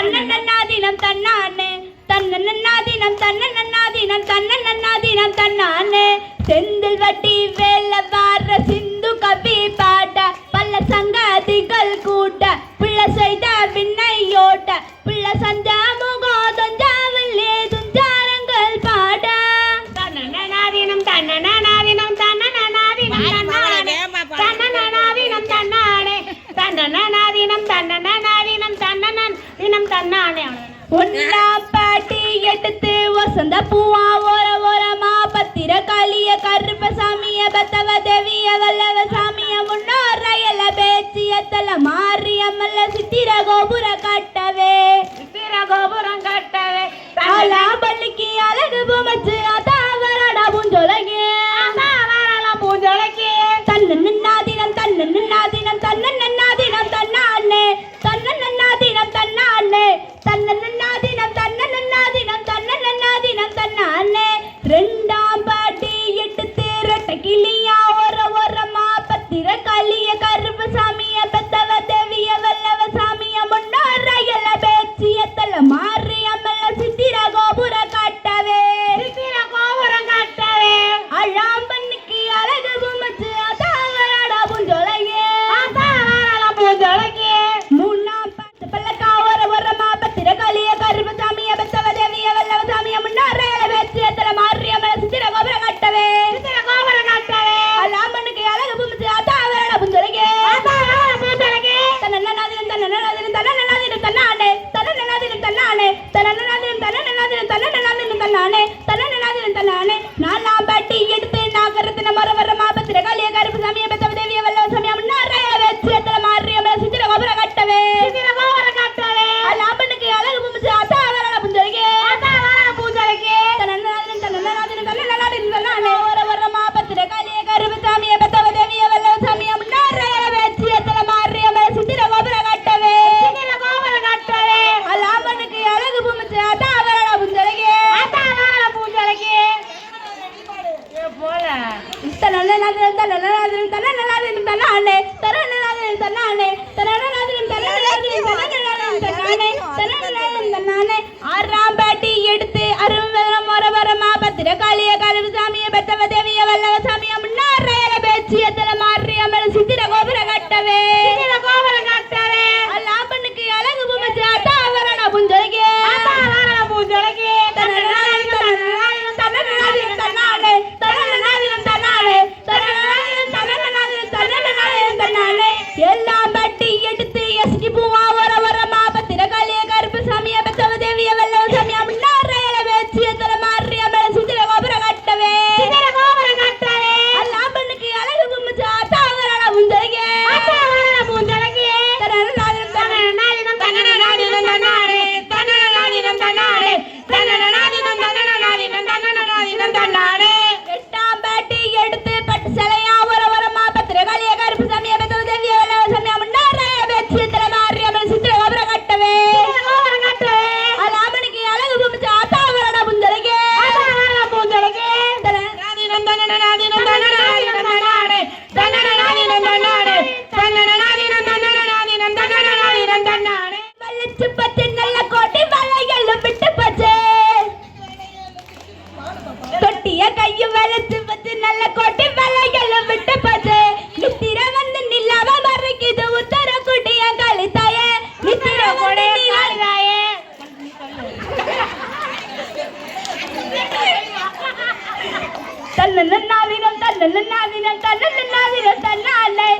தன்னண்ணா தினம் தன்னானே. தன்னண்ணா தினம் தன்னண்ணா தினம் தன்னண்ணா தினம் தன்னானே. செந்தில் வட்டி வேல வார சிந்து கவி பாட பல்ல சங்காதிகள் கூட்ட பிள்ளை செய்த விண்ணையோட்ட பிள்ளை சஞ்சாமு வசந்த பூவா ஓர ஓரமா பத்திர காளிய கருப்பசாமிய பத்தவ தேவிய வல்லவ சாமிய முன்னோர் ரயல பேச்சிய தல மாறிய மல்ல சித்திர கோபுர Ta-da-da-da! தன்னன்னாவிரம் தன்னன்னாவிரம் தன்னன்னாவிரம் தன்னாலே